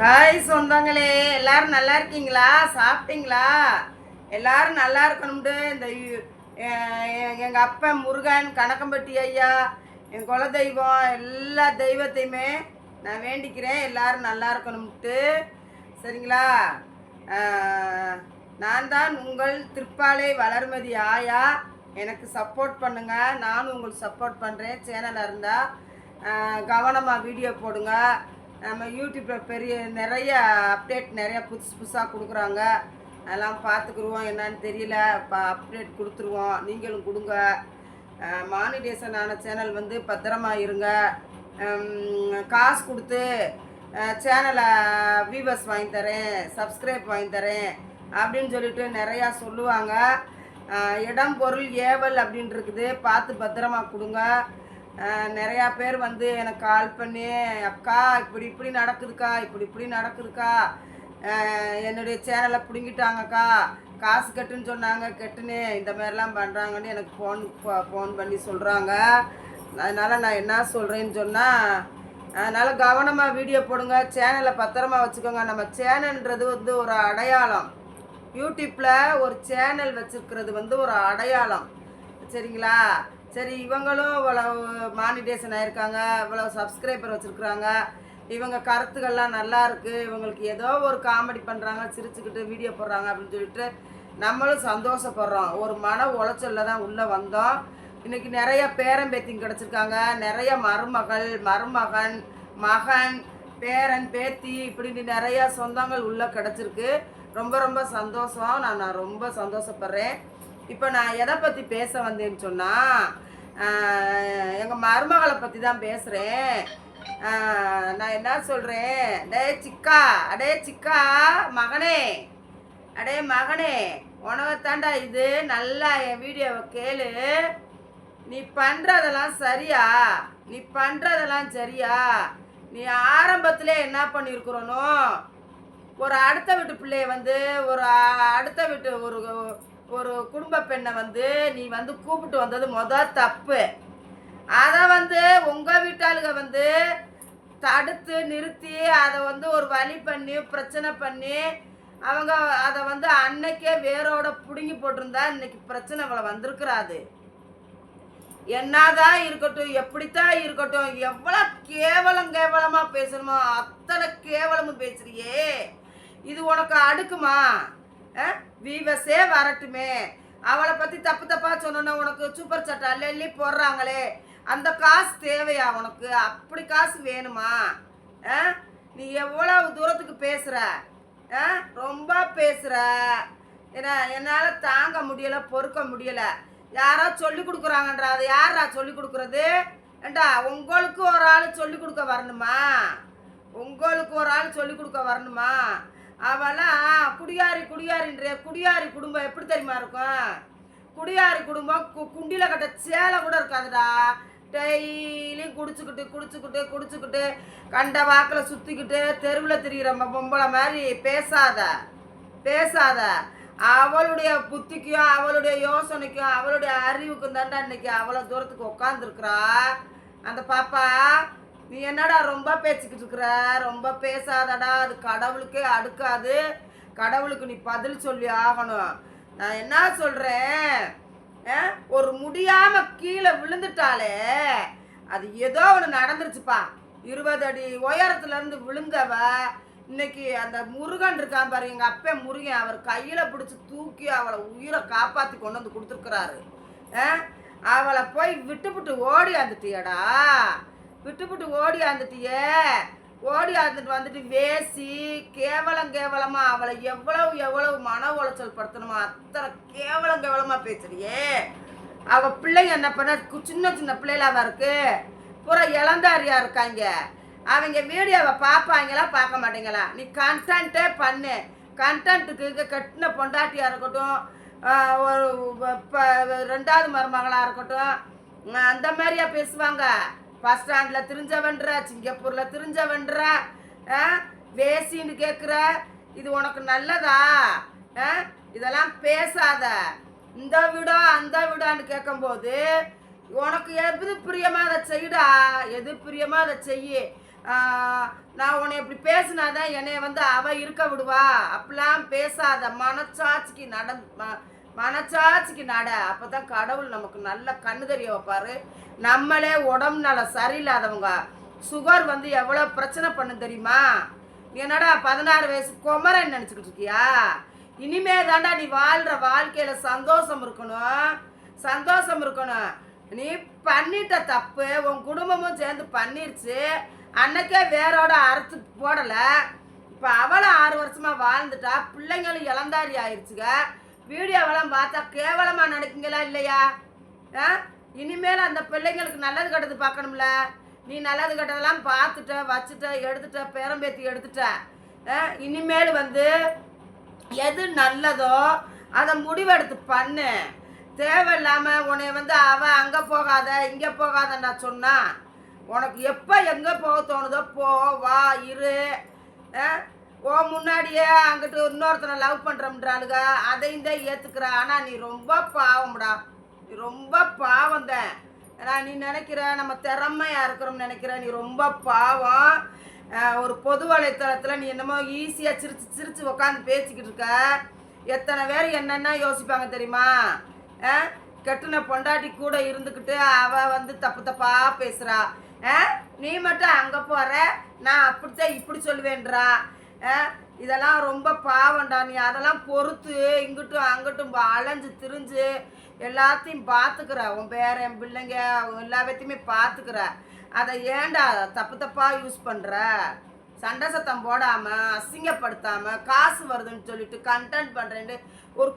Hi சொந்தங்களே எல்லாரும் நல்லா இருக்கீங்களா? சாப்பிட்டீங்களா? எல்லாரும் நல்லா இருக்கணும்ட்டு இந்த எங்கள் அப்பன் முருகன் கணக்கம்பட்டி ஐயா என் குல தெய்வம் எல்லா தெய்வத்தையுமே நான் வேண்டிக்கிறேன். எல்லாரும் நல்லா இருக்கணும்ட்டு. சரிங்களா? நான் தான் உங்கள் திருப்பாலை வளர்மதி ஆயா. எனக்கு சப்போர்ட் பண்ணுங்கள் நானும் உங்களுக்கு சப்போர்ட் பண்ணுறேன் சேனலாக இருந்தால் கவனமாக வீடியோ போடுங்க. நம்ம யூடியூப்பில் பெரிய நிறைய அப்டேட் நிறைய புதுசு புதுசாக கொடுக்குறாங்க. அதெல்லாம் பார்த்துக்குருவோம். என்னன்னு தெரியல. இப்போ அப்டேட் கொடுத்துருவோம். நீங்களும் கொடுங்க. மானிடேஷன் ஆன சேனல் வந்து பத்திரமா இருங்க. காசு கொடுத்து சேனலை வியூவர்ஸ் வாங்கி தரேன். சப்ஸ்கிரைப் வாங்கி தரேன். அப்படின்னு சொல்லிட்டு நிறையா சொல்லுவாங்க. இடம் பொருள் ஏவல் அப்படின்னு இருக்குது. பார்த்து பத்திரமா கொடுங்க. நிறையா பேர் வந்து எனக்கு கால் பண்ணி அக்கா இப்படி இப்படி நடக்குதுக்கா இப்படி இப்படி நடக்குதுக்கா. என்னுடைய சேனலை பிடுங்கிட்டாங்கக்கா. காசு கட்டுன்னு சொன்னாங்க கட்டுனே. இந்த மாதிரிலாம் பண்ணுறாங்கன்னு எனக்கு ஃபோன் ஃபோன் பண்ணி சொல்கிறாங்க அதனால் நான் என்ன சொல்கிறேன்னு சொன்னால் அதனால் கவனமாக வீடியோ போடுங்க. சேனலை பத்திரமா வச்சுக்கோங்க. நம்ம சேனல்ன்றது வந்து ஒரு அடையாளம். யூடியூப்பில் ஒரு சேனல் வச்சுருக்கிறது வந்து ஒரு அடையாளம். சரிங்களா? சரி இவங்களும் இவ்வளவு மானிடேஷன் ஆயிருக்காங்க இவ்வளோ சப்ஸ்கிரைபர் வச்சுருக்குறாங்க. இவங்க கருத்துக்கள்லாம் நல்லா இருக்கு. இவங்களுக்கு ஏதோ ஒரு காமெடி பண்ணுறாங்க சிரிச்சுக்கிட்டு வீடியோ போடுறாங்க அப்படின்னு சொல்லிட்டு நம்மளும் சந்தோஷப்படுறோம். ஒரு மன உளைச்சல்ல தான் உள்ளே வந்தோம். இன்னைக்கு நிறைய பேரம்பேத்திங்க கிடச்சிருக்காங்க. நிறைய மருமகள் மருமகன் மகன் பேரன் பேத்தி இப்படின்னு நிறைய சொந்தங்கள் உள்ளே கிடச்சிருக்கு. ரொம்ப ரொம்ப சந்தோஷம். நான் நான் ரொம்ப சந்தோஷப்படுறேன். இப்போ நான் எதை பற்றி பேச வந்தேன்னு சொன்னால் எங்கள் மருமகளை பற்றி தான் பேசுகிறேன் நான் என்ன சொல்கிறேன் அடே சிக்கா அடே சிக்கா மகனே அடே மகனே உனக்குத்தாண்டா இது. நல்லா என் வீடியோவை கேளு. நீ பண்ணுறதெல்லாம் சரியா? நீ பண்ணுறதெல்லாம் சரியா? நீ ஆரம்பத்தில் என்ன பண்ணியிருக்கிறனோ ஒரு அடுத்த வீட்டு பிள்ளைய வந்து ஒரு அடுத்த வீட்டு ஒரு ஒரு குடும்ப பெண்ணை வந்து நீ வந்து கூப்பிட்டு வந்தது மொதல் தப்பு. அதை வந்து உங்கள் வீட்டாளுக வந்து தடுத்து நிறுத்தி அதை வந்து ஒரு வழி பண்ணி பிரச்சனை பண்ணி அவங்க அதை வந்து அன்னைக்கே வேரோட பிடுங்கி போட்டிருந்தா இன்னைக்கு பிரச்சனை அவளை வந்திருக்கிறாது. என்னதான் இருக்கட்டும் எப்படித்தான் இருக்கட்டும் எவ்வளோ கேவலம் கேவலமாக பேசணுமோ அத்தனை கேவலமும் பேசுறியே. இது உனக்கு அடுக்குமா? வீவஸே வரட்டுமே. அவளை பத்தி தப்பு தப்பா சொன்னோன்னா உனக்கு சூப்பர் சட்டை அள்ளி போடுறாங்களே. அந்த காசு தேவையா உனக்கு? அப்படி காசு வேணுமா? ஆ? நீ எவ்வளவு தூரத்துக்கு பேசுற? ஆ? ரொம்ப பேசுற. என்ன என்னால் தாங்க முடியலை பொறுக்க முடியலை. யாரோ சொல்லி கொடுக்குறாங்கன்றா அது யாரா சொல்லி கொடுக்குறது? ஏண்டா உங்களுக்கு ஒரு ஆள் சொல்லி கொடுக்க வரணுமா? உங்களுக்கு ஒரு ஆள் சொல்லி கொடுக்க வரணுமா? அவெல்லாம் குடியாரி குடியாரின்ற குடியாரி குடும்பம் எப்படி தெரியுமா இருக்கும்? குடியாரி குடும்பம் கு- குண்டியில் கட்ட சேலை கூட இருக்காதுடா. டெய்லியும் குடிச்சுக்கிட்டு குடிச்சுக்கிட்டு குடிச்சுக்கிட்டு கண்ட வாக்கில் சுற்றிக்கிட்டு தெருவில் திரிகிற பொம்பளை மாதிரி பேசாத. பேசாத. அவளுடைய புத்திக்கும் அவளுடைய யோசனைக்கும் அவளுடைய அறிவுக்கும் தாண்டா இன்னைக்கு அவ்வளோ தூரத்துக்கு உட்காந்துருக்குறா அந்த பாப்பா நீ என்னடா ரொம்ப பேசிக்கிட்டு இருக்கிற? ரொம்ப பேசாதடா. அது கடவுளுக்கே அடுக்காது. கடவுளுக்கு நீ பதில் சொல்லி ஆகணும். நான் என்ன சொல்கிறேன் ஒரு முடியாம கீழே விழுந்துட்டாலே அது ஏதோ ஒன்று நடந்துருச்சுப்பா. இருபது அடி உயரத்துலேருந்து விழுந்தவ இன்னைக்கு அந்த முருகன் இருக்கான் பாரு எங்கள் அப்பே முருகன் அவர் கையில் பிடிச்சி தூக்கி அவளை உயிரை காப்பாற்றி கொண்டு வந்து கொடுத்துருக்குறாரு. அவளை போய் விட்டுப்புட்டு ஓடி வந்துட்டியடா. விட்டுப்புட்டு ஓடி ஆந்துட்டியே. ஓடி வந்துட்டு வந்துட்டு வேசி கேவலம் கேவலமா அவளை எவ்வளவு எவ்வளவு மன உளைச்சல் படுத்தணுமோ அத்தனை கேவலம் கேவலமா பேசுறியே. அவ பிள்ளைங்க என்ன பண்ண கு- சின்ன சின்ன பிள்ளைகளாவா இருக்கு? பூரா இளந்தாரியா இருக்காங்க. அவங்க வீடியோவை பார்ப்பாங்களா பார்க்க மாட்டீங்களா? நீ கன்டென்ட்டே பண்ணு. கண்டென்ட்டுக்கு கட்டின பொண்டாட்டியாக இருக்கட்டும் ஒரு ரெண்டாவது மருமகளாக இருக்கட்டும் அந்த மாதிரியா பேசுவாங்க. பஸ் ஸ்டாண்டில் திரிஞ்சவன்ற சிங்கப்பூரில் திரிஞ்சவன்ற வேசின்னு கேட்குற இது உனக்கு நல்லதா? இதெல்லாம் பேசாத. இந்த வீடோ அந்த வீடான்னு கேட்கும்போது உனக்கு எது பிரியமா அதை செய்யடா எது பிரியமா அதை செய்யு? நான் உன்னை இப்படி பேசினாதான் என்னை வந்து அவ இருக்க விடுவா. அப்படிலாம் பேசாத. மனச்சாட்சிக்கு நட மனச்சாட்சிக்கு நட. அப்பதான் கடவுள் நமக்கு நல்ல கண்ணு தெரிய வைப்பாரு. நம்மளே உடம்பு நல சரியில்லாதவங்க. சுகர் வந்து எவ்வளோ பிரச்சனை பண்ணு தெரியுமா? நீ என்னடா பதினாறு வயசு குமரன் நினச்சிக்கிட்டு இருக்கியா? இனிமே தாண்டா நீ வாழ்கிற வாழ்க்கையில் சந்தோஷம் இருக்கணும். சந்தோஷம் இருக்கணும். நீ பண்ணிட்ட தப்பு உன் குடும்பமும் சேர்ந்து பண்ணிருச்சு. அன்னைக்கே வேறோட அறுத்து போடலை. இப்போ அவளும் ஆறு வருஷமா வாழ்ந்துட்டா. பிள்ளைங்களும் இளந்தாரி ஆயிடுச்சுங்க வீடியோவெல்லாம் பார்த்தா கேவலமாக நடக்குங்களா இல்லையா? ஆ? இனிமேல் அந்த பிள்ளைங்களுக்கு நல்லது கெட்டது பார்க்கணும்ல. நீ நல்லது கெட்டதெல்லாம் பார்த்துட்ட வச்சுட்ட எடுத்துட்ட பேரம்பேத்தி எடுத்துட்ட. ஆ, இனிமேல் வந்து எது நல்லதோ அதை முடிவெடுத்து பண்ணு. தேவையில்லாமல் உன்னை வந்து அவன் அங்கே போகாத இங்கே போகாதே நான் சொன்னான் உனக்கு எப்போ எங்கே போக தோணுதோ போ வா இரு. ஆ? ஓ முன்னாடியே அங்கிட்டு இன்னொருத்தனை லவ் பண்ணுறோம்ன்றாளுங்க அதையும் தான் ஏற்றுக்கிற ஆனால் நீ ரொம்ப பாவம்டா. நீ ரொம்ப பாவம் தான் ஏன்னா நீ நினைக்கிற நம்ம திறமையாக இருக்கிறோம்னு நினைக்கிற நீ ரொம்ப பாவம். ஒரு பொது வலைத்தளத்தில் நீ என்னமோ ஈஸியாக சிரிச்சு சிரித்து உட்காந்து பேசிக்கிட்டு இருக்க. எத்தனை பேர் என்னென்ன யோசிப்பாங்க தெரியுமா? ஆ? பொண்டாட்டி கூட இருந்துக்கிட்டு அவள் வந்து தப்பு தப்பாக பேசுகிறா ஆ? நீ மட்டும் அங்கே போகிற நான் அப்படித்தான் இப்படி சொல்லுவேன்றா. இதெல்லாம் ரொம்ப பாவம்டா. நீ அதெல்லாம் பொறுத்து இங்கிட்டும் அங்கிட்டும் பா- அலைஞ்சு திரிஞ்சு எல்லாத்தையும் பார்த்துக்கிற உன் பேரன் என் பிள்ளைங்க அவங்க எல்லா பேத்தையுமே பார்த்துக்கிற அதை ஏண்டா தப்பு தப்பாக யூஸ் பண்ணுற சண்டை சத்தம் போடாமல் அசிங்கப்படுத்தாமல் காசு வருதுன்னு சொல்லிட்டு கண்டென்ட் பண்ணுறேன்ட்டு ஒரு